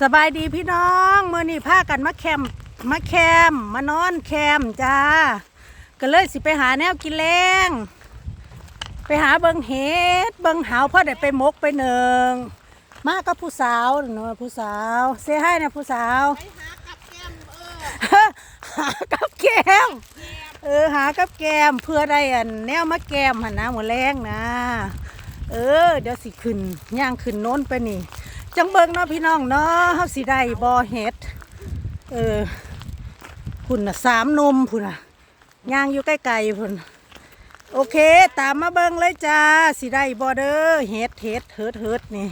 สบายดีพี่น้องเมื่อนี้พากันมาแคมมาแคมมานอนแคมจ้าก็เลยสิไปหาแนวกินแรงไปหาเบิงเห็ดเบิงหาวพ่อได้ไปมกไปหนึ่งมากับผู้สาวเนาะผู้สาวเซให้นะผู้สาวหากับแก้มเออหากับแกมเออหากับแกมเพื่อได้อันแนวมาแกมหันนะหมดแรงนะ เออเดี๋ยวสิขึ้นย่างขึ้นโน้นไปนี่ จังเบิงเนาะพี่น้องเนาะเฮาสิได้บ่เฮ็ดเออพุ่นน่ะสามนมพุ่นน่ะย่างอยู่ใกล้ๆพุ่นโอเค ตามมาเบิงเลยจ้าสิได้บ่เด้อเฮ็ดเฮ็ดเฮิดเฮิดนี่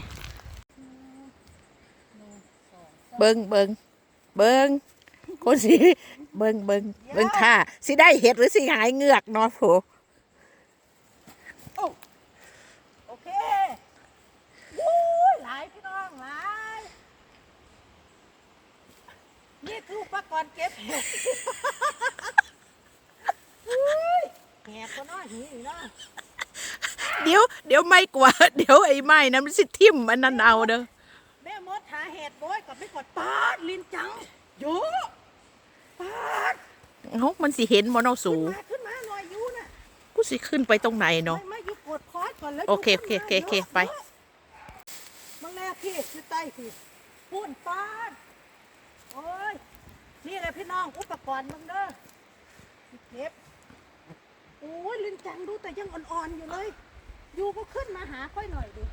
เบิงเบิงเบิงคนสิเบิงเบิงเบิงท่าสิได้เห็ดหรือสิหายเงือกเนาะโผ โอเควู้ยหลายพี่น้องหลาย นี่คืออุปกรณ์เก็บเห็ดอุ้ยแหบก็น้อยหีเนาะเดี๋ยวเดี๋ยวไม่กว่า เดี๋ยวไอ้ไม้นั้นมันสิทิ่มอันนั้นเอาเด้อแม่มดหาเห็ดโบยกับไม่กดปาดลินจังโยปาดเอ้ามันสิเห็นบ่เนาะสูขึ้นมาขึ้นมาหน่อยอยูน่ะกูสิขึ้นไปตรงไหนเนาะ ไม่ไม่อยูกดคอร์สก่อนแล้วโอเคโอเคโอเคโอเคไป มึงแน่พี่คือใต้พี่ปุ่นปาดโอ้ย นี่แหละพี่น้องอุปกรณ์มึงเด้อสิเก็บโอ้ยลินจังดูแต่ยังอ่อนๆอยู่เลย อยูก็ขึ้นมาหาค่อยหน่อยดิ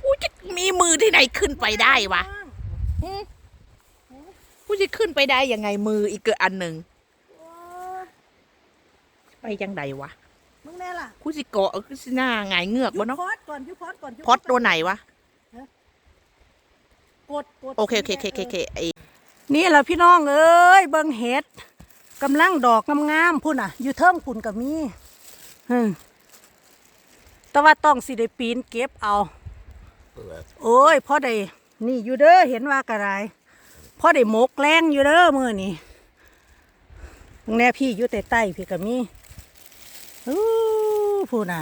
กูจะมีมือที่ไหนขึ้นไปได้วะหืมกูจะขึ้นไปได้ยังไงมืออีกเกินอันหนึ่งโอ้ยไปจังใดวะมึงแน่ล่ะกูสิเกาะกูสิหน้าหงายเงือกยูบ่เนาะพอดก่อนยูพอดก่อนยูพอดตัวไหนวะ กดกดโอเคโอเคโอเคโอเคโอเคไอ นี่แหละพี่น้องเอ้ยเบิงเห็ดกำลังดอกงามๆพุ่นอะ อยู่เทิงพุ่นกับมีฮึแต่ว่าต้องสิได้ปีนเก็บเอา โอ้ยพ่อได้นี่อยู่เด้อเห็นว่ากระไรพ่อได้มกแรงอยู่เด้อมือนี่แน่พี่อยู่แต่ใต้พี่กับมีอู้พูน่ะ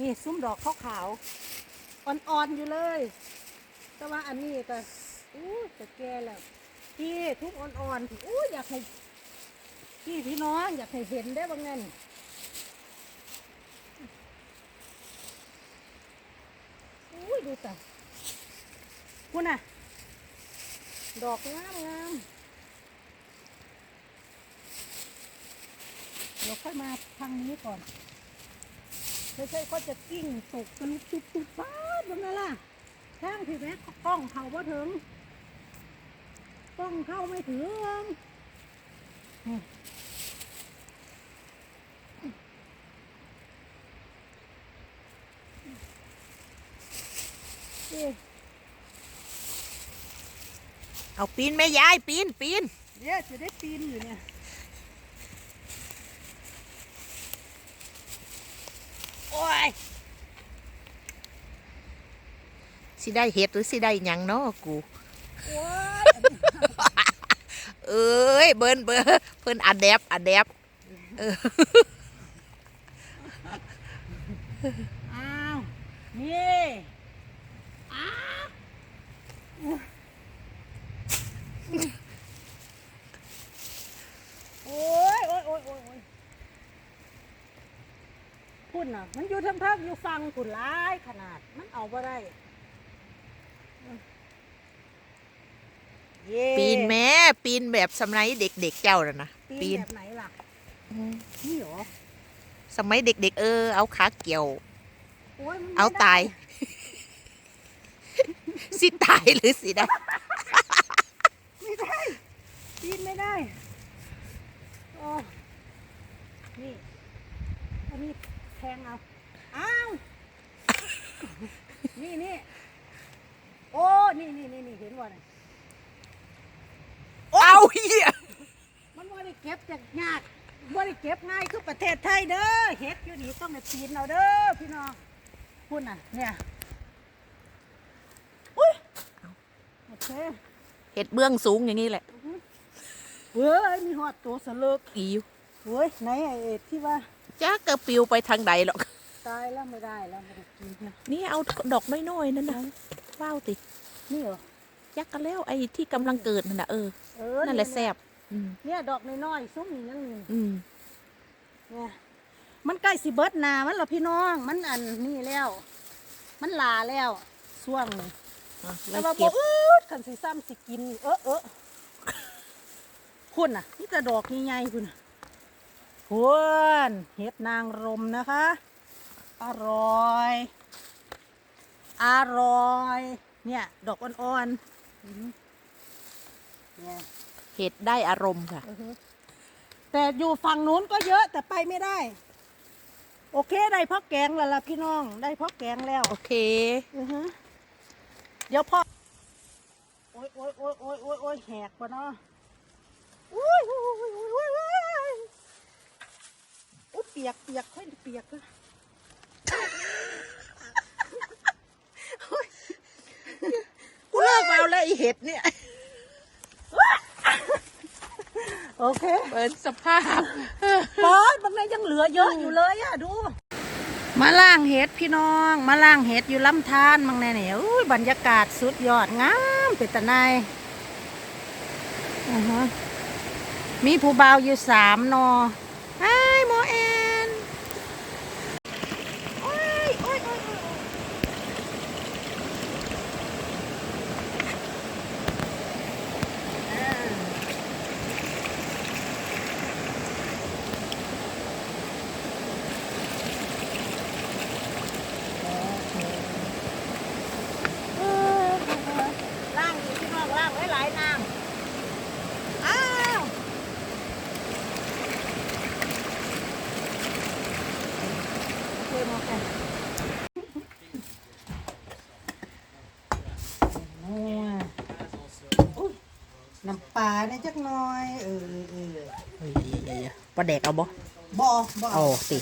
นี่ซุ้มดอกขาวๆอ่อนๆอยู่เลย แต่ว่าอันนี้ก็อู้จะแก่แล้วพี่ทุกอ่อนๆอู้อยากให้พี่พี่น้องอยากให้เห็นได้บ้างไงนี่อุ้ยดูแต่คุณน่ะ ดอกงามงามเดี๋ยวค่อยมาทางนี้ก่อน ไม่ใช่เขาจะกิ้งตกกันตุบตุบป้าดตรงนั้นล่ะทางพี่แม่กล้องเขาบ่ถึงกล้องเข้าไม่ถึงนี่เอาปีนแม่ยายปีนปีนเดี๋ยวจะได้ปีนอยู่เนี่ย โอ้ย สิได้เห็ดหรือสิได้หยังเนาะกู เอ้ยเบิ้นเบิ้นเพิ่นอัดแดบอัดแดบเอ้าว นี่อ้าวโอ้ยโอ้ยโอ้ยโอ้ย พุ่นน่ะ มันอยู่ทั้งพักอยู่ฟังพุ่นร้ายขนาด มันเอาบ่ได้เย้ปีนแม่ปีนแบบสมัยเด็กๆเจ้าน่ะนะปีปีนนแบบไหนล่ะอืมนี่เหรอสมัยเด็ก ๆ เออ เอาขาเกี่ยวโอ้ยมันไม่เอาได้ตาย สิตายหรือสิได้ไม่ได้ปีนไม่ได้โอ้นี่อันนี้ แทงเอา อ้าว นี่นี่โอ้ นี่นี่นี่นี่เห็นว่าไงเอาเหี้ยมันว่าได้เก็บจากยากว่าได้เก็บง่ายคือประเทศไทยเด้อเฮ็ดอยู่นี่ต้องได้ปีนเอาเด้อพี่น้องพูดน่ะ เนี่ยอุ้ยโอเคเห็ดเบื้องสูงอย่างนี้แหละ เฮ้ย มีหอดตัวสะเลิกอีอยู่โอ้ย ไหนไอ้ที่ว่า จ้ากระปิวไปทางใดหรอก ตายแล้วไม่ได้แล้วไม่ได้กินนะนี่เอาดอกน้อยๆนั่นนะว้าวตินี่เหรอยักกันแล้วไอ้ที่กำลังเกิดนั่นนะเออเออนั่นแหละแซ่บอืมเนี่ยดอกน้อยๆซุ้มนี่ยังนี่อืมเนี่ยมันใกล้สิเบิดหนามันเหรอพี่น้อง มันอันนี่แล้ว มันลาแล้วช่วงนี้อะแต่ไล่ว่าบเก็อบอืดขันสิซ้ำสิกิน เออเออคุณน่ะนี่แต่ดอกใหญ่ๆคุณน่ะ คุณเห็ดนางรมนะคะ อร่อย อร่อย เนี่ย ดอกอ่อนๆอื้อหือเนี่ยเห็ดได้อารมณ์ค่ะอือฮึแต่อยู่ฝั่งนู้นก็เยอะแต่ไปไม่ได้ โอเคได้พ่อแกงแล้วล่ะพี่น้อง ได้พ่อแกงแล้ว โอเคอือฮึเดี๋ยวพ่อ โอ้ยโอ้ยโอ้ยโอ้ยโอ้ยโอ้ยแหกปะเนาะอุ้ยอุ้ยอุ้ยอุ้ยอุ้ ยอุ้ยอุ้ยเปียกเปียกค่อยเปียกเลยกูเลิกเอาแล้วไอเห็ดเนี่ย โอเคเปิดสภาพปอยบางในยังเหลือเยอะอยู่เลยอะดู มาล่างเห็ดพี่น้อง มาล่างเห็ดอยู่ลำธารบางในเนี่ยอุ้ยบรรยากาศสุดยอดงามเป็นตะนายอือฮะมีผู้บ่าวอยู่สามนอไอ้หมอแอนโอ้ยโอ้ยโอ้ยโอ้ยอ่า ล่างอยู่ที่นอกล่างไว้หลายน้ำอ้าวโอเคหมอแอนนัวอุ๊ย น้ำปลาเนี่ยจักหน่อย เออเออเฮ้ยปลาแดกเอาบ่บ่บ่เอาสิ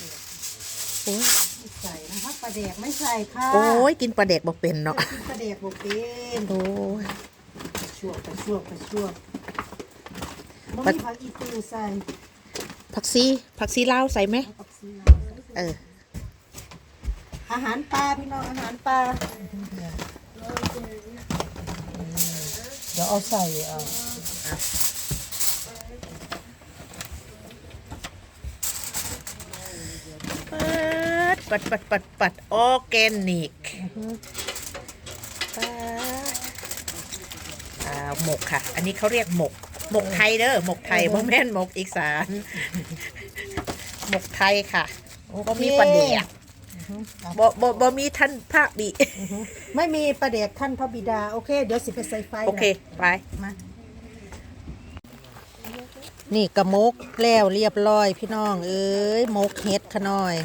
ไม่ใส่นะคะปลาแดกไม่ใส่ค่ะโอ้ยกินปลาแดกบ่เป็นเนาะกินปลาแดกบ่เป็นโอ้ยชั่วไปชั่วไปชั่วบ่ปลามีผักอีตูใส่ผักซีผักซีลาวใส่ไหมผักชีลาวเอออาหารปลาพี่น้องอาหารปลาเดี๋ยวเอาใส่เอา ปัดปัดปัดปัดปัดออร์แกนิกปัดอ่าหมกค่ะ อันนี้เขาเรียกหมก หมกไทยเด้อหมกไทยบ่แม่นหมกอีสานหมกไทยค่ะบ่มีปลาเดียกบ่บ่บ่มีท่านพระบิ ไม่มีปลาแดกท่านพระบิดา โอเค เดี๋ยวสิไปใส่ไฟโอเคนะไปมา นี่กระมกแล้วเรียบร้อย พี่น้อง เอ้ยมกเฮ็ดขน่อย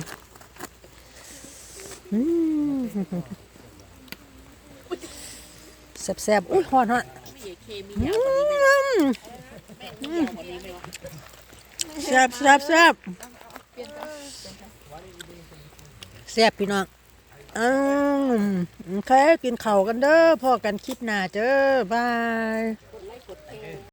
แซ่บๆอุ้ยหอนหอนแซ่บแซ่บแซ่บแซ่บพี่น้องอืมโอเคกินข้าวกันเด้อพ่อกันคลิปหน้าเด้อบาย